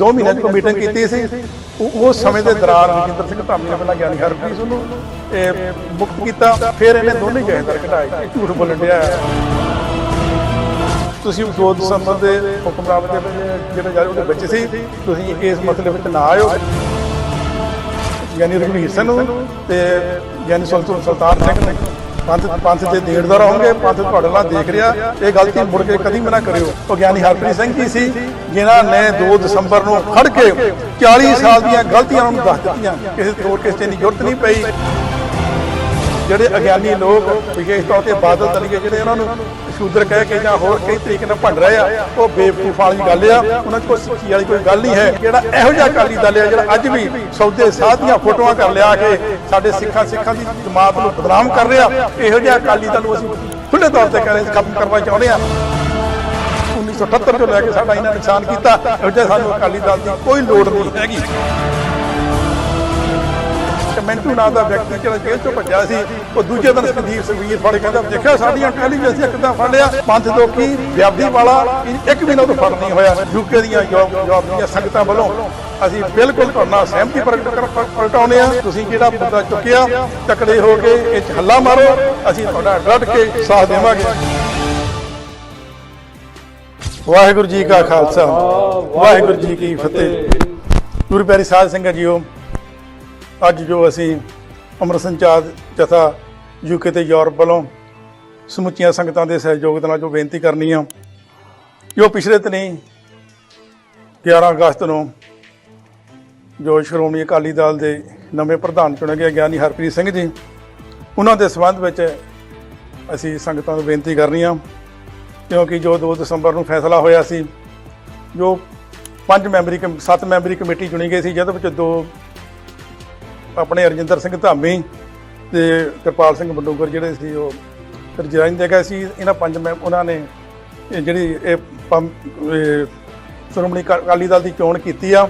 2 ਮਹੀਨਿਆਂ 'ਚ ਕੋਈ ਮੀਟਿੰਗ ਕੀਤੀ ਸੀ। ਉਸ ਸਮੇਂ ਦੇ ਦੌਰਾਨ ਰਜਿੰਦਰ ਸਿੰਘ ਧਾਮੀ ਨੇ ਪਹਿਲਾਂ ਗਿਆਨੀ ਹਰਪ੍ਰੀਤ ਨੂੰ ਇਹ ਮੁਕਤ ਕੀਤਾ। ਫਿਰ ਇਹਨੇ ਦੋਨੇ ਜਹੇਦਾਰ ਕਢਾਏ ਇਹ ਝੂਠ ਬੋਲਣ ਡਿਆ। ਤੁਸੀਂ 2 ਦਸੰਬਰ ਦੇ ਹੁਕਮਨਾਮੇ ਦੇ ਜਿਹੜੇ ਜਾਰੀ ਉਹਦੇ ਵਿੱਚ ਸੀ। ਤੁਸੀਂ ਇਸ ਮਸਲੇ ਵਿੱਚ ਨਾ ਆਇਓ। ਯਾਨੀ ਰਘਵੀਰ ਸਿੰਘ ਨੂੰ ਤੇ ਯਾਨੀ ਸੁਲਤਾਨ ਸੁਲਤਾਨ ਸਿੰਘ ਨੂੰ। ਪੰਥ ਪੰਥ ਦੇ ਦੇੜਦਾ ਰਹੋਗੇ ਪੰਥ ਤੁਹਾਡੇ ਨਾਲ ਦੇਖ ਰਿਹਾ, ਇਹ ਗਲਤੀ ਮੁੜ ਕੇ ਕਦੀ ਵੀ ਨਾ ਕਰਿਓ। ਉਹ ਗਿਆਨੀ ਹਰਪ੍ਰੀਤ ਸਿੰਘ ਜੀ ਸੀ, ਜਿਨ੍ਹਾਂ ਨੇ 2 ਦਸੰਬਰ ਨੂੰ ਖੜ ਕੇ 40 ਸਾਲ ਦੀਆਂ ਗਲਤੀਆਂ ਉਹਨਾਂ ਨੂੰ ਦੱਸ ਦਿੱਤੀਆਂ, ਕਿਸੇ ਤੇ ਕਿਸੇ ਤੇ ਦੀ ਜ਼ਰੂਰਤ ਨਹੀਂ ਪਈ। ਜਿਹੜੇ ਅਗਿਆਨੀ ਲੋਕ ਵਿਸ਼ੇਸ਼ ਤੌਰ ਤੇ ਬਾਦਲ ਦਲੀਏ ਜਿਹੜੇ ਉਹਨਾਂ ਨੂੰ ਸ਼ੂਦਰ ਕਹਿ ਕੇ ਜਾਂ ਹੋਰ ਕਈ ਤਰੀਕੇ ਨਾਲ ਭੰਡ ਰਹੇ ਆ, ਉਹ ਬੇਵਕੂਫ ਵਾਲੀ ਗੱਲ ਆ। ਉਹਨਾਂ 'ਚ ਕੋਈ ਸਿੱਖੀ ਵਾਲੀ ਕੋਈ ਗੱਲ ਨਹੀਂ ਹੈ। ਜਿਹੜਾ ਇਹੋ ਜਿਹਾ ਅਕਾਲੀ ਦਲ ਆ, ਜਿਹੜਾ ਅੱਜ ਵੀ ਸੌਦੇ ਸਾਧ ਦੀਆਂ ਫੋਟੋਆਂ ਕਰ ਲਿਆ ਕੇ ਸਾਡੇ ਸਿੱਖਾਂ ਸਿੱਖਾਂ ਦੀ ਜਮਾਤ ਨੂੰ ਬਦਨਾਮ ਕਰ ਰਿਹਾ, ਇਹੋ ਜਿਹਾ ਅਕਾਲੀ ਦਲ ਨੂੰ ਅਸੀਂ ਖੁੱਲੇ ਤੌਰ ਤੇ ਕਹਿੰਦੇ ਖਤਮ ਕਰਨਾ ਚਾਹੁੰਦੇ ਆ 1978 ਤੋਂ ਲੈ ਕੇ ਸਾਡਾ ਇਹਨਾਂ ਨੁਕਸਾਨ ਕੀਤਾ, ਇਹੋ ਜਿਹਾ ਸਾਨੂੰ ਅਕਾਲੀ ਦਲ ਦੀ ਕੋਈ ਲੋੜ ਨਹੀਂ ਹੈਗੀ। ਮਿੰਟੂ ਨਾਂ ਦਾ ਵਿਅਕਤੀ ਜਿਹੜਾ ਜੇਲ੍ਹ ਚੋਂ ਭੱਜਿਆ ਸੀ, ਉਹ ਦੂਜੇ ਦਿਨ ਸੰਦੀਪ ਸੁਖਵੀਰ ਫੜ ਕਹਿੰਦਾ ਦੇਖਿਆ ਸਾਡੀਆਂ ਇੰਟੈਲੀਜੈਂਸ ਕਿੱਦਾਂ ਫੜ ਲਿਆ। ਪੰਥ ਤੋਂ ਵਿਆਪਦੀ ਵਾਲਾ ਇੱਕ ਵੀ ਨਾ ਤੋਂ ਫੜ ਨਹੀਂ ਹੋਇਆ। ਯੂਕੇ ਦੀਆਂ ਜੋਬ ਜੋਬ ਦੀਆਂ ਸੰਗਤਾਂ ਵੱਲੋਂ ਅਸੀਂ ਬਿਲਕੁਲ ਤੁਹਾਡੇ ਸਹਿਮਤੀ ਪ੍ਰਗਟ ਪ੍ਰਗਟਾਉਂਦੇ ਆ ਤੁਸੀਂ ਜਿਹੜਾ ਮੁੱਦਾ ਚੁੱਕਿਆ, ਤਕੜੇ ਹੋ ਕੇ ਇਹ 'ਚ ਹੱਲਾ ਮਾਰੋ। ਅਸੀਂ ਤੁਹਾਡਾ ਡਟ ਕੇ ਸਾਥ ਦੇਵਾਂਗੇ। ਵਾਹਿਗੁਰੂ ਜੀ ਕਾ ਖਾਲਸਾ। ਵਾਹਿਗੁਰੂ ਜੀ ਕੀ ਫਤਿਹ। ਗੁਰੂ ਪਿਆਰੀ ਸਾਧ ਸੰਗਤ ਜੀਓ ਅੱਜ ਜੋ ਅਸੀਂ ਅੰਮ੍ਰਿਤ ਸੰਚਾਰ ਜਥਾ ਯੂਕੇ ਤੇ ਯੂਰਪ ਵੱਲੋਂ ਸਮੁੱਚੀਆਂ ਸੰਗਤਾਂ ਦੇ ਸਹਿਯੋਗ ਦੇ ਨਾਲ ਜੋ ਬੇਨਤੀ ਕਰਨੀ ਆ, ਜੋ ਪਿਛਲੇ ਦਿਨੀ 11 ਅਗਸਤ ਨੂੰ ਜੋ ਸ਼੍ਰੋਮਣੀ ਅਕਾਲੀ ਦਲ ਦੇ ਨਵੇਂ ਪ੍ਰਧਾਨ ਚੁਣੇ ਗਏ ਗਿਆਨੀ ਹਰਪ੍ਰੀਤ ਸਿੰਘ ਜੀ, ਉਹਨਾਂ ਦੇ ਸੰਬੰਧ ਵਿੱਚ ਅਸੀਂ ਸੰਗਤਾਂ ਨੂੰ ਬੇਨਤੀ ਕਰਨੀ ਆ, ਕਿਉਂਕਿ ਜੋ 2 ਦਸੰਬਰ ਨੂੰ ਫੈਸਲਾ ਹੋਇਆ ਸੀ, ਜੋ ਪੰਜ ਮੈਂਬਰੀ ਕਮ- ਸੱਤ ਮੈਂਬਰੀ ਕਮੇਟੀ ਚੁਣੀ ਗਈ ਸੀ, ਜਿਹਦੇ ਵਿੱਚ ਦੋ ਆਪਣੇ ਰਜਿੰਦਰ ਸਿੰਘ ਧਾਮੀ ਤੇ ਕਿਰਪਾਲ ਸਿੰਘ ਬੰਡੂਗਰ ਜਿਹੜੇ ਸੀ ਉਹ ਰਿਜ਼ਾਈਨ ਦੇ ਗਏ ਸੀ। ਇਹਨਾਂ ਪੰਜ ਮੈਂ ਉਹਨਾਂ ਨੇ ਇਹ ਜਿਹੜੀ ਇਹ ਪੰ- ਇਹ ਸ਼੍ਰੋਮਣੀ ਅਕਾ- ਅਕਾਲੀ ਦਲ ਦੀ ਚੋਣ ਕੀਤੀ ਆ,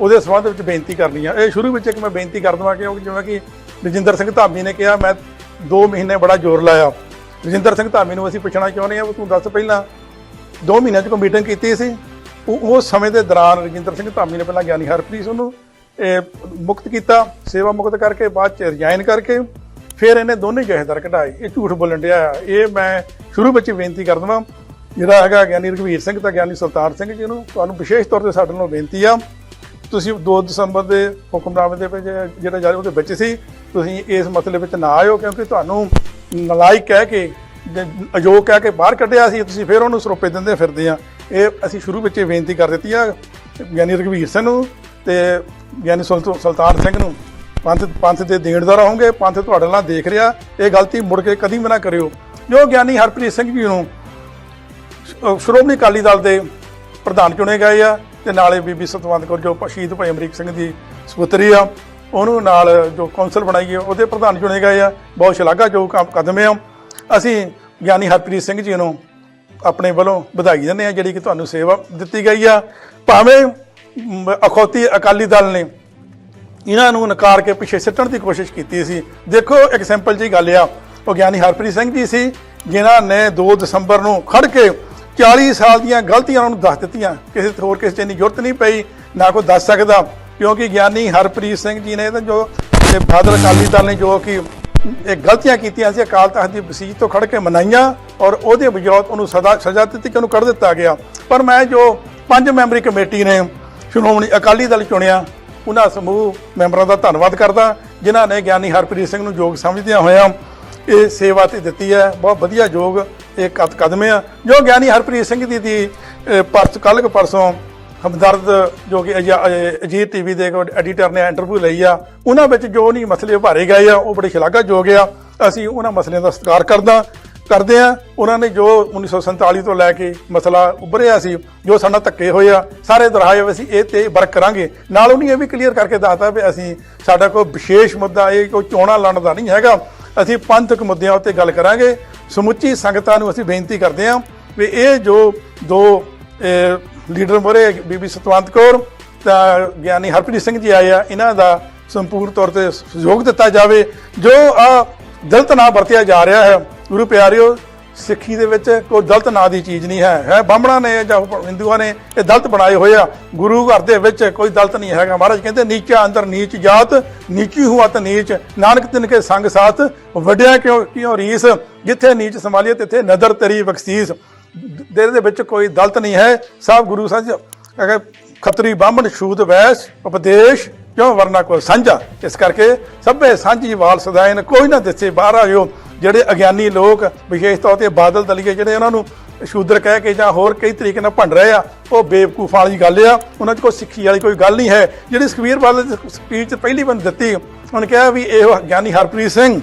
ਉਹਦੇ ਸੰਬੰਧ ਵਿੱਚ ਬੇਨਤੀ ਕਰਨੀ ਆ। ਇਹ ਸ਼ੁਰੂ ਵਿੱਚ ਇੱਕ ਮੈਂ ਬੇਨਤੀ ਕਰ ਦਵਾਂ ਕਿਉਂਕਿ ਜਿਵੇਂ ਕਿ ਰਜਿੰਦਰ ਸਿੰਘ ਧਾਮੀ ਨੇ ਕਿਹਾ, ਮੈਂ 2 ਮਹੀਨੇ ਬੜਾ ਜ਼ੋਰ ਲਾਇਆ। ਰਜਿੰਦਰ ਸਿੰਘ ਧਾਮੀ ਨੂੰ ਅਸੀਂ ਪੁੱਛਣਾ ਚਾਹੁੰਦੇ ਆ, ਉਹ ਤੂੰ ਦੱਸ ਪਹਿਲਾਂ 2 ਮਹੀਨਿਆਂ 'ਚ ਕੋਈ ਮੀਟਿੰਗ ਕੀਤੀ ਸੀ? ਉਹ ਉਸ ਸਮੇਂ ਦੇ ਦੌਰਾਨ ਰਜਿੰਦਰ ਸਿੰਘ ਧਾਮੀ ਨੇ ਪਹਿਲਾਂ ਗਿਆਨੀ ਹਰਪ੍ਰੀਤ ਉਹਨੂੰ ਮੁਕਤ ਕੀਤਾ, ਸੇਵਾ ਮੁਕਤ ਕਰਕੇ, ਬਾਅਦ ਚ ਰਿਜ਼ਾਈਨ ਕਰਕੇ, ਫਿਰ ਇਹਨੇ ਦੋਨੇ ਜਹੇਦਾਰ ਕਢਾਏ। ਇਹ ਝੂਠ ਬੋਲਣ ਡਿਆ ਇਹ ਮੈਂ ਸ਼ੁਰੂ ਵਿੱਚ ਬੇਨਤੀ ਕਰ ਦਵਾਂ। ਜਿਹੜਾ ਹੈਗਾ ਗਿਆਨੀ ਰਘਵੀਰ ਸਿੰਘ ਤਾਂ ਗਿਆਨੀ ਸੁਲਤਾਨ ਸਿੰਘ ਜੀ ਨੂੰ ਤੁਹਾਨੂੰ ਵਿਸ਼ੇਸ਼ ਤੌਰ ਤੇ ਸਾਡੇ ਨਾਲ ਬੇਨਤੀ ਆ। ਤੁਸੀਂ 2 ਦਸੰਬਰ ਦੇ ਹੁਕਮਨਾਮੇ ਦੇ ਵਿੱਚ ਜਿਹੜਾ ਜਾਰੀ ਉਹਦੇ ਵਿੱਚ ਸੀ। ਤੁਸੀਂ ਇਸ ਮਸਲੇ ਵਿੱਚ ਨਾ ਆਇਓ ਕਿਉਂਕਿ ਤੁਹਾਨੂੰ ਨਲਾਇਕ ਕਹਿ ਕੇ ਅਯੋਗ ਕਹਿ ਕੇ ਬਾਹਰ ਕੱਢਿਆ ਸੀ। ਤੁਸੀਂ ਫਿਰ ਉਹਨੂੰ ਸਰੋਪੇ ਦਿੰਦੇ ਫਿਰਦੇ ਆ। ਇਹ ਅਸੀਂ ਸ਼ੁਰੂ ਵਿੱਚ ਬੇਨਤੀ ਕਰ ਦਿੱਤੀ ਆ ਗਿਆਨੀ ਰਘਵੀਰ ਸਿੰਘ ਨੂੰ ਤੇ ਗਿਆਨੀ ਸੁਲਤ- ਸੁਲਤਾਨ ਸਿੰਘ ਨੂੰ ਪੰਥ ਪੰਥ ਦੇ ਦੇਣਦਾਰ ਰਹੋਗੇ ਪੰਥ ਤੁਹਾਡੇ ਨਾਲ ਦੇਖ ਰਿਹਾ, ਇਹ ਗਲਤੀ ਮੁੜ ਕੇ ਕਦੀ ਵੀ ਨਾ ਕਰਿਓ। ਜੋ ਗਿਆਨੀ ਹਰਪ੍ਰੀਤ ਸਿੰਘ ਜੀ ਨੂੰ ਸ਼੍ਰੋਮਣੀ ਅਕਾਲੀ ਦਲ ਦੇ ਪ੍ਰਧਾਨ ਚੁਣੇ ਗਏ ਆ, ਤੇ ਨਾਲੇ ਬੀਬੀ ਸਤਵੰਤ ਕੌਰ, ਜੋ ਸ਼ਹੀਦ ਭਾਈ ਅਮਰੀਕ ਸਿੰਘ ਦੀ ਸਪੁੱਤਰੀ ਆ, ਉਹਨੂੰ ਨਾਲ ਜੋ ਕੌਂਸਲ ਬਣਾਈ ਹੈ ਉਹਦੇ ਪ੍ਰਧਾਨ ਚੁਣੇ ਗਏ ਆ। ਬਹੁਤ ਸ਼ਲਾਘਾਯੋਗ ਕੰਮ ਕਦਮ ਆ। ਅਸੀਂ ਗਿਆਨੀ ਹਰਪ੍ਰੀਤ ਸਿੰਘ ਜੀ ਨੂੰ ਆਪਣੇ ਵੱਲੋਂ ਵਧਾਈ ਦਿੰਦੇ ਆ, ਜਿਹੜੀ ਕਿ ਤੁਹਾਨੂੰ ਸੇਵਾ ਦਿੱਤੀ ਗਈ ਆ। ਭਾਵੇਂ ਅਖੌਤੀ ਅਕਾਲੀ ਦਲ ਨੇ ਇਹਨਾਂ ਨੂੰ ਨਕਾਰ ਕੇ ਪਿੱਛੇ ਸਿੱਟਣ ਦੀ ਕੋਸ਼ਿਸ਼ ਕੀਤੀ ਸੀ। ਦੇਖੋ, ਇੱਕ ਸਿੰਪਲ ਜੀ ਗੱਲ ਆ। ਉਹ ਗਿਆਨੀ ਹਰਪ੍ਰੀਤ ਸਿੰਘ ਜੀ ਸੀ, ਜਿਨ੍ਹਾਂ ਨੇ 2 ਦਸੰਬਰ ਨੂੰ ਖੜ ਕੇ 40 ਸਾਲ ਦੀਆਂ ਗਲਤੀਆਂ ਉਹਨਾਂ ਨੂੰ ਦੱਸ ਦਿੱਤੀਆਂ। ਕਿਸੇ ਹੋਰ ਕਿਸੇ ਤੇ ਦੀ ਜ਼ਰੂਰਤ ਨਹੀਂ ਪਈ, ਨਾ ਕੋਈ ਦੱਸ ਸਕਦਾ। ਕਿਉਂਕਿ ਗਿਆਨੀ ਹਰਪ੍ਰੀਤ ਸਿੰਘ ਜੀ ਨੇ ਤਾਂ ਜੋ ਫਾਦਰ ਅਕਾਲੀ ਦਲ ਨੇ ਜੋ ਕਿ ਇਹ ਗਲਤੀਆਂ ਕੀਤੀਆਂ ਸੀ, ਅਕਾਲ ਤਖਤ ਦੀ ਵਸੀਜ ਤੋਂ ਖੜ ਕੇ ਮਨਾਈਆਂ ਔਰ ਉਹਦੇ ਵਜੋਤ ਉਹਨੂੰ ਸਦਾ ਸਜ਼ਾ ਦਿੱਤੀ ਕਿ ਉਹਨੂੰ ਕੱਢ ਦਿੱਤਾ ਗਿਆ। ਪਰ ਮੈਂ ਜੋ ਪੰਜ ਮੈਂਬਰੀ ਕਮੇਟੀ ਨੇ ਸ਼੍ਰੋਮਣੀ ਅਕਾਲੀ ਦਲ ਚੁਣਿਆ ਉਹਨਾਂ ਸਮੂਹ ਮੈਂਬਰਾਂ ਦਾ ਧੰਨਵਾਦ ਕਰਦਾ ਜਿਨ੍ਹਾਂ ਨੇ ਗਿਆਨੀ ਹਰਪ੍ਰੀਤ ਸਿੰਘ ਨੂੰ ਯੋਗ ਸਮਝਦਿਆਂ ਹੋਇਆਂ ਇਹ ਸੇਵਾ ਤੇ ਦਿੱਤੀ ਹੈ। ਬਹੁਤ ਵਧੀਆ ਯੋਗ ਇਹ ਕਦ ਕਦਮ ਆ। ਜੋ ਗਿਆਨੀ ਹਰਪ੍ਰੀਤ ਸਿੰਘ ਦੀ ਦੀ ਅਹ, ਪਰਸ ਕੱਲ੍ਹ ਕੁ ਪਰਸੋਂ ਹਮਦਰਦ ਜੋ ਕਿ ਅਜਾ- ਅਹ, ਅਜੀਤ ਟੀਵੀ ਦੇ ਐਡੀਟਰ ਨੇ ਇੰਟਰਵਿਊ ਲਈ ਆ ਉਹਨਾਂ ਵਿੱਚ ਜੋ ਨਹੀਂ ਮਸਲੇ ਉਭਾਰੇ ਗਏ ਆ ਉਹ ਬੜੇ ਸ਼ਲਾਘਾਯੋਗ ਆ। ਅਸੀਂ ਉਹਨਾਂ ਮਸਲਿਆਂ ਦਾ ਸਤਿਕਾਰ ਕਰਦਾ ਕਰਦੇ ਆ, ਉਹਨਾਂ ਨੇ ਜੋ 1947 ਤੋਂ ਲੈ ਕੇ ਮਸਲਾ ਉੱਭਰਿਆ ਸੀ, ਜੋ ਸਾਡਾ ਧੱਕੇ ਹੋਏ ਆ, ਸਾਰੇ ਦਰਹਾਏ ਅਸੀਂ ਇਹ ਤੇ ਵਰਕ ਕਰਾਂਗੇ। ਨਾਲ ਉਹਨੇ ਇਹ ਵੀ ਕਲੀਅਰ ਕਰਕੇ ਦੱਸਤਾ ਵੀ ਅਸੀਂ, ਸਾਡਾ ਕੋਈ ਵਿਸ਼ੇਸ਼ ਮੁੱਦਾ, ਇਹ ਕੋਈ ਚੋਣਾਂ ਲੜਨ ਦਾ ਨਹੀਂ ਹੈਗਾ। ਅਸੀਂ ਪੰਥਕ ਮੁੱਦਿਆਂ ਉੱਤੇ ਗੱਲ ਕਰਾਂਗੇ। ਸਮੁੱਚੀ ਸੰਗਤਾਂ ਨੂੰ ਅਸੀਂ ਬੇਨਤੀ ਕਰਦੇ ਹਾਂ ਵੀ ਇਹ ਜੋ ਦੋ ਲੀਡਰ ਮੋਰੇ, ਬੀਬੀ ਸਤਵੰਤ ਕੌਰ ਤਾਂ ਗਿਆਨੀ ਹਰਪ੍ਰੀਤ ਸਿੰਘ ਜੀ ਆਏ ਆ, ਇਹਨਾਂ ਦਾ ਸੰਪੂਰਨ ਤੌਰ ਤੇ ਸਹਿਯੋਗ ਦਿੱਤਾ ਜਾਵੇ। ਜੋ ਆ ਦਲਤ ਨਾ ਵਰਤਿਆ ਜਾ ਰਿਹਾ ਹੈ ਗੁਰੂ ਪਿਆਰਿਓ, ਸਿੱਖੀ ਦੇ ਵਿੱਚ ਕੋਈ ਗਲਤ ਨਾਂ ਦੀ ਚੀਜ਼ ਨਹੀਂ ਹੈ। ਹੈ, ਬਾਹਮਣਾਂ ਨੇ ਜਾਂ ਹਿੰਦੂਆਂ ਨੇ ਇਹ ਦਲਤ ਬਣਾਏ ਹੋਏ ਆ। ਗੁਰੂ ਘਰ ਦੇ ਵਿੱਚ ਕੋਈ ਦਲਤ ਨਹੀਂ ਹੈਗਾ। ਮਹਾਰਾਜ ਕਹਿੰਦੇ, ਨੀਚਾ ਅੰਦਰ ਨੀਚ ਜਾਤ, ਨੀਚੀ ਹੁਆਤ ਨੀਚ। ਨਾਨਕ ਤਿਨ ਕੇ ਸੰਗ ਸਾਥ, ਵੱਡਿਆ ਕਿਉਂ ਕਿਉਂ ਰੀਸ? ਜਿੱਥੇ ਨੀਚ ਸੰਭਾਲੀਏ, ਤਿੱਥੇ ਨਦਰ ਤੇਰੀ ਬਖਸ਼ੀਸ। ਦੇ ਦੇ ਵਿੱਚ ਕੋਈ ਦਲਤ ਨਹੀਂ ਹੈ। ਸਭ ਗੁਰੂ ਸਾਹਿਬ ਅਗਰ ਖੱਤਰੀ ਬਾਹਮਣ, ਛੂਤ, ਵੈਸ, ਉਪਦੇਸ਼, ਕਿਉਂ ਵਰਨਾ ਕੋ ਸਾਂਝਾ? ਇਸ ਕਰਕੇ ਸਭੇ ਸਾਂਝੀ ਵਾਲ ਸਦਾਇਨ ਕੋਈ ਨਾ ਦਿੱਸੇ ਬਾਹਰ ਆਇਓ। ਜਿਹੜੇ ਅਗਿਆਨੀ ਲੋਕ ਵਿਸ਼ੇਸ਼ ਤੌਰ ਤੇ ਬਾਦਲ ਦਲੀਏ ਜਿਹੜੇ ਉਹਨਾਂ ਨੂੰ ਸ਼ੂਦਰ ਕਹਿ ਕੇ ਜਾਂ ਹੋਰ ਕਈ ਤਰੀਕੇ ਨਾਲ ਭੰਡ ਰਹੇ ਆ, ਉਹ ਬੇਵਕੂਫਾਂ ਵਾਲੀ ਗੱਲ ਆ। ਉਹਨਾਂ 'ਚ ਕੋਈ ਸਿੱਖੀ ਵਾਲੀ ਕੋਈ ਗੱਲ ਨਹੀਂ ਹੈ। ਜਿਹੜੀ ਸੁਖਬੀਰ ਬਾਦਲ ਦੀ ਸਪੀਚ ਪਹਿਲੀ ਵਾਰ ਦਿੱਤੀ, ਉਹਨੇ ਕਿਹਾ ਵੀ ਇਹ ਗਿਆਨੀ ਹਰਪ੍ਰੀਤ ਸਿੰਘ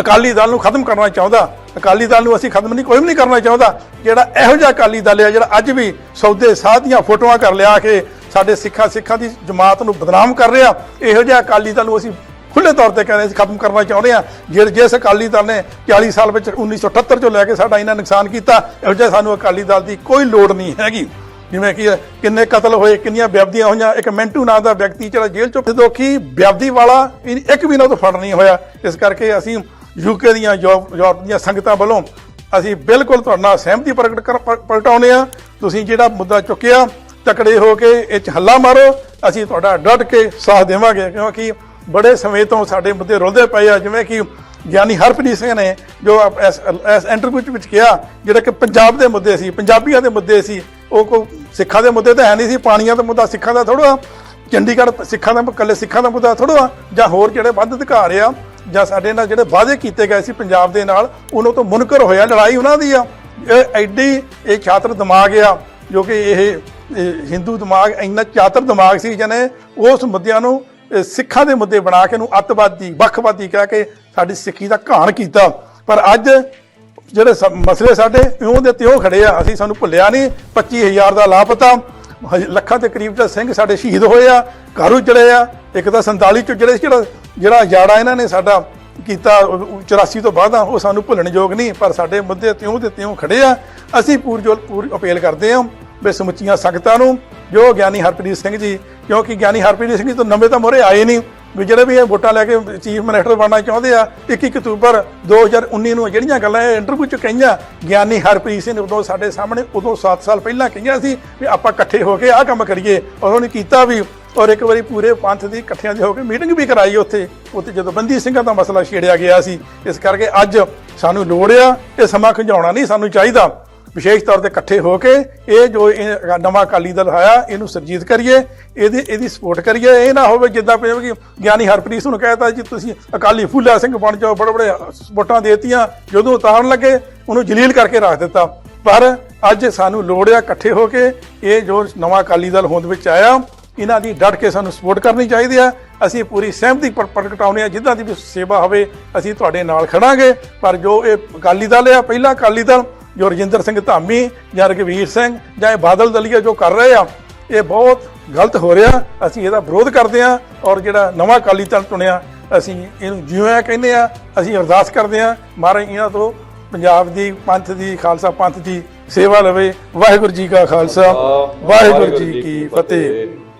ਅਕਾਲੀ ਦਲ ਨੂੰ ਖਤਮ ਕਰਨਾ ਚਾਹੁੰਦਾ। ਅਕਾਲੀ ਦਲ ਨੂੰ ਅਸੀਂ ਖਤਮ ਨਹੀਂ ਕੋਈ ਵੀ ਨਹੀਂ ਕਰਨਾ ਚਾਹੁੰਦਾ। ਜਿਹੜਾ ਇਹੋ ਜਿਹਾ ਅਕਾਲੀ ਦਲ ਹੈ ਜਿਹੜਾ ਅੱਜ ਵੀ ਸੌਦੇ ਸਾਧ ਦੀਆਂ ਫੋਟੋਆਂ ਕਰ ਲਿਆ ਕੇ ਸਾਡੇ ਸਿੱਖਾਂ ਸਿੱਖਾਂ ਦੀ ਜਮਾਤ ਨੂੰ ਬਦਨਾਮ ਕਰ ਰਿਹਾ, ਇਹੋ ਜਿਹਾ ਅਕਾਲੀ ਦਲ ਨੂੰ ਅਸੀਂ ਖੁੱਲੇ ਤੌਰ ਤੇ ਕਹਿੰਦੇ ਅਸੀਂ ਖਤਮ ਕਰਨਾ ਚਾਹੁੰਦੇ ਆ ਜੇ ਜਿਸ ਅਕਾਲੀ ਦਲ ਨੇ 40 ਸਾਲ ਵਿੱਚ 1978 ਚੋਂ ਲੈ ਕੇ ਸਾਡਾ ਇਹਨਾਂ ਨੁਕਸਾਨ ਕੀਤਾ, ਇਹੋ ਜਿਹਾ ਸਾਨੂੰ ਅਕਾਲੀ ਦਲ ਦੀ ਕੋਈ ਲੋੜ ਨਹੀਂ ਹੈਗੀ। ਜਿਵੇਂ ਕਿ ਕਿੰਨੇ ਕਤਲ ਹੋਏ, ਕਿੰਨੀਆਂ ਵਿਅਬਦੀਆਂ ਹੋਈਆਂ, ਇੱਕ ਮਿੰਟੂ ਨਾਂ ਦਾ ਵਿਅਕਤੀ ਜਿਹੜਾ ਜੇਲ੍ਹ ਚੋਂ ਦੋਖੀ ਵਿਅਬਦੀ ਵਾਲਾ ਇਹ ਇੱਕ ਵੀ ਨਾ ਤੋਂ ਫੜ ਨਹੀਂ ਹੋਇਆ। ਇਸ ਕਰਕੇ ਅਸੀਂ ਯੂਕੇ ਦੀਆਂ ਯੂਰਪ ਯੂਰਪ ਦੀਆਂ ਸੰਗਤਾਂ ਵੱਲੋਂ ਅਸੀਂ ਬਿਲਕੁਲ ਤੁਹਾਡੇ ਨਾਲ ਸਹਿਮਤੀ ਪ੍ਰਗਟ ਕਰ- ਪ੍ਰਗਟਾਉਂਦੇ ਆ ਤੁਸੀਂ ਜਿਹੜਾ ਮੁੱਦਾ ਚੁੱਕਿਆ, ਤਕੜੇ ਹੋ ਕੇ ਇਹ 'ਚ ਹੱਲਾ ਮਾਰੋ। ਅਸੀਂ ਤੁਹਾਡਾ ਡਟ ਕੇ ਸਾਥ ਦੇਵਾਂਗੇ, ਕਿਉਂਕਿ ਬੜੇ ਸਮੇਂ ਤੋਂ ਸਾਡੇ ਮੁੱਦੇ ਰੁਲਦੇ ਪਏ ਆ, ਜਿਵੇਂ ਕਿ ਗਿਆਨੀ ਹਰਪ੍ਰੀਤ ਸਿੰਘ ਨੇ ਜੋ ਇਸ ਇੰਟਰਵਿਊ ਵਿੱਚ ਕਿਹਾ, ਜਿਹੜਾ ਕਿ ਪੰਜਾਬ ਦੇ ਮੁੱਦੇ ਸੀ, ਪੰਜਾਬੀਆਂ ਦੇ ਮੁੱਦੇ ਸੀ, ਉਹ ਕੋ ਸਿੱਖਾਂ ਦੇ ਮੁੱਦੇ ਤਾਂ ਹੈ ਨਹੀਂ ਸੀ, ਪਾਣੀਆਂ ਦਾ ਮੁੱਦਾ ਸਿੱਖਾਂ ਦਾ ਥੋੜਾ ਚੰਡੀਗੜ੍ਹ ਸਿੱਖਾਂ ਦਾ, ਇਕੱਲੇ ਸਿੱਖਾਂ ਦਾ ਮੁੱਦਾ ਥੋੜਾ ਜਾਂ ਹੋਰ ਜਿਹੜੇ ਵੱਧ ਅਧਿਕਾਰ ਆ, ਜਾਂ ਸਾਡੇ ਨਾਲ ਜਿਹੜੇ ਵਾਅਦੇ ਕੀਤੇ ਗਏ ਸੀ ਪੰਜਾਬ ਦੇ ਨਾਲ, ਉਹਨਾਂ ਤੋਂ ਮੁਨਕਰ ਹੋਇਆ, ਲੜਾਈ ਉਹਨਾਂ ਦੀ ਆ। ਇਹ ਐਡੀ, ਇਹ ਛਾਤਰ ਦਿਮਾਗ ਆ, ਜੋ ਕਿ ਇਹ ਹਿੰਦੂ ਦਿਮਾਗ ਇੰਨਾ ਚਾਤਰ ਦਿਮਾਗ ਸੀ ਜਿਹਨੇ ਉਸ ਮੁੱਦਿਆਂ ਨੂੰ ਸਿੱਖਾਂ ਦੇ ਮੁੱਦੇ ਬਣਾ ਕੇ ਨੂੰ ਅੱਤਵਾਦੀ, ਵੱਖਵਾਦੀ ਕਹਿ ਕੇ ਸਾਡੀ ਸਿੱਖੀ ਦਾ ਘਾਣ ਕੀਤਾ। ਪਰ ਅੱਜ ਜਿਹੜੇ ਸ- ਮਸਲੇ ਸਾਡੇ ਇਉਂ ਦੇ ਤਿਉਂ ਖੜੇ ਆ, ਅਸੀਂ ਸਾਨੂੰ ਭੁੱਲਿਆ ਨਹੀਂ 25000 ਦਾ ਲਾਪਤਾ। ਹਜ- ਲੱਖਾਂ ਦੇ ਕਰੀਬ ਦਾ ਸਿੰਘ ਸਾਡੇ ਸ਼ਹੀਦ ਹੋਏ ਆ, ਘਰ ਉਜੜੇ ਆ, ਇੱਕ ਤਾਂ 47 ਚ ਜਿਹੜੇ ਜਿਹੜਾ ਜਿਹੜਾ ਜਾੜਾ ਇਹਨਾਂ ਨੇ ਸਾਡਾ ਕੀਤਾ, ਉਹ- 84 ਤੋਂ ਬਾਅਦ ਉਹ ਸਾਨੂੰ ਭੁੱਲਣ ਯੋਗ ਨਹੀਂ, ਪਰ ਸਾਡੇ ਮੁੱਦੇ ਤਿਉਂ ਦੇ ਤਿਉਂ ਖੜੇ ਆ। ਅਸੀਂ ਪੂਰਜੋਲ ਪੂਰੀ ਅਪੀਲ ਕਰਦੇ ਹਾਂ ਵੀ ਸਮੁੱਚੀਆਂ ਸੰਗਤਾਂ ਨੂੰ, ਜੋ ਗਿਆਨੀ ਹਰਪ੍ਰੀਤ ਸਿੰਘ ਜੀ ਕਿਉਂਕਿ ਗਿਆਨੀ ਹਰਪ੍ਰੀਤ ਸਿੰਘ ਜੀ ਤੋਂ ਨਵੇਂ ਤਾਂ ਮੋਰੇ ਆਏ ਨਹੀਂ, ਵੀ ਜਿਹੜੇ ਵੀ ਇਹ ਵੋਟਾਂ ਲੈ ਕੇ ਚੀਫ ਮਿਨਿਸਟਰ ਬਣਨਾ ਚਾਹੁੰਦੇ ਆ 21 ਅਕਤੂਬਰ 2019 ਨੂੰ ਜਿਹੜੀਆਂ ਗੱਲਾਂ ਇਹ ਇੰਟਰਵਿਊ ਚ ਕਹੀਆਂ, ਗਿਆਨੀ ਹਰਪ੍ਰੀਤ ਸਿੰਘ ਉਦੋਂ ਸਾਡੇ ਸਾਹਮਣੇ, ਉਦੋਂ 7 ਸਾਲ ਪਹਿਲਾਂ ਕਹੀਆਂ ਸੀ ਵੀ ਆਪਾਂ ਇਕੱਠੇ ਹੋ ਕੇ ਆਹ ਕੰਮ ਕਰੀਏ, ਔਰ ਉਹਨੇ ਕੀਤਾ ਵੀ, ਔਰ ਇੱਕ ਵਾਰੀ ਪੂਰੇ ਪੰਥ ਦੀ ਇਕੱਠਿਆਂ ਦੀ ਹੋ ਕੇ ਮੀਟਿੰਗ ਵੀ ਕਰਾਈ ਉੱਥੇ ਉੱਥੇ ਜਦੋਂ ਬੰਦੀ ਸਿੰਘਾਂ ਦਾ ਮਸਲਾ ਛੇੜਿਆ ਗਿਆ ਸੀ, ਇਸ ਕਰਕੇ ਅੱਜ ਸਾਨੂੰ ਲੋੜ ਆ, ਇਹ ਸਮਾਂ ਖੰਜਾਉਣਾ ਨਹੀਂ ਸਾਨੂੰ ਚਾਹੀਦਾ। ਵਿਸ਼ੇਸ਼ ਤੌਰ ਤੇ ਇਕੱਠੇ ਹੋ ਕੇ ਇਹ ਜੋ ਇਹ ਨਵਾਂ ਅਕਾਲੀ ਦਲ ਆਇਆ, ਇਹਨੂੰ ਸਰਜੀਤ ਕਰੀਏ, ਇਹਦੀ ਇਹਦੀ ਸਪੋਰਟ ਕਰੀਏ। ਇਹ ਨਾ ਹੋਵੇ ਜਿੱਦਾਂ ਪਿਆ ਕਿ ਗਿਆਨੀ ਹਰਪ੍ਰੀਤ ਨੂੰ ਕਹਿਤਾ ਜੀ, ਤੁਸੀਂ ਅਕਾਲੀ ਫੂਲਾ ਸਿੰਘ ਬਣ ਜਾਓ, ਬੜੇ ਬੜੇ ਸਪੋਰਟਾਂ ਦੇਤੀਆਂ, ਜਦੋਂ ਉਤਾਰਨ ਲੱਗੇ, ਉਹਨੂੰ ਜਲੀਲ ਕਰਕੇ ਰੱਖ ਦਿੱਤਾ। ਪਰ ਅੱਜ ਸਾਨੂੰ ਲੋੜ ਆ ਇਕੱਠੇ ਹੋ ਕੇ ਇਹ ਜੋ ਨਵਾਂ ਅਕਾਲੀ ਦਲ ਹੋਂਦ ਵਿੱਚ ਆਇਆ, ਇਹਨਾਂ ਦੀ ਡਟ ਕੇ ਸਾਨੂੰ ਸਪੋਰਟ ਕਰਨੀ ਚਾਹੀਦੀ ਆ। ਅਸੀਂ ਪੂਰੀ ਸਹਿਮਤੀ ਪ੍ਰ- ਪ੍ਰਗਟਾਉਂਦੇ ਆ, ਜਿੱਦਾਂ ਦੀ ਵੀ ਸੇਵਾ ਹੋਵੇ, ਅਸੀਂ ਤੁਹਾਡੇ ਨਾਲ ਖੜਾਂਗੇ। ਪਰ ਜੋ ਇਹ ਅਕਾਲੀ ਦਲ ਆ, ਪਹਿਲਾ ਅਕਾਲੀ ਦਲ ਜੋ ਰਜਿੰਦਰ ਸਿੰਘ ਧਾਮੀ ਜਾਂ ਰਘਵੀਰ ਸਿੰਘ ਜਾਂ ਇਹ ਬਾਦਲ ਦਲੀਆ ਜੋ ਕਰ ਰਹੇ ਆ ਇਹ ਬਹੁਤ ਗਲਤ ਹੋ ਰਿਹਾ। ਅਸੀਂ ਇਹਦਾ ਵਿਰੋਧ ਕਰਦੇ ਆ ਔਰ ਜਿਹੜਾ ਨਵਾਂ ਅਕਾਲੀ ਦਲ ਚੁਣਿਆ ਅਸੀਂ ਇਹਨੂੰ ਜਿਉਂ ਕਹਿੰਦੇ ਆ ਅਸੀਂ ਅਰਦਾਸ ਕਰਦੇ ਆ ਮਹਾਰਾਜ ਇਹਨਾਂ ਤੋਂ ਪੰਜਾਬ ਦੀ ਪੰਥ ਦੀ ਖਾਲਸਾ ਪੰਥ ਦੀ ਸੇਵਾ ਲਵੇ। ਵਾਹਿਗੁਰੂ ਜੀ ਕਾ ਖਾਲਸਾ ਵਾਹਿਗੁਰੂ ਜੀ ਕੀ ਫਤਿਹ।